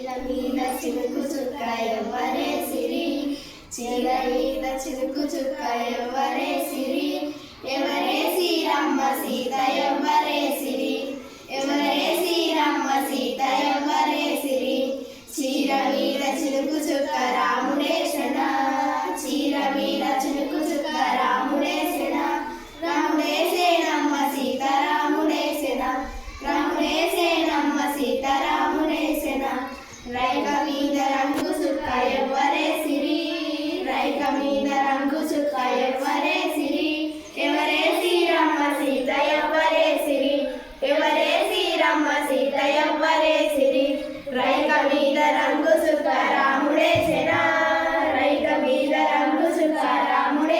చిరుకు చుక్క ఎవరే సిరి. చిల మీద చుక్క ఎవరే సిరి.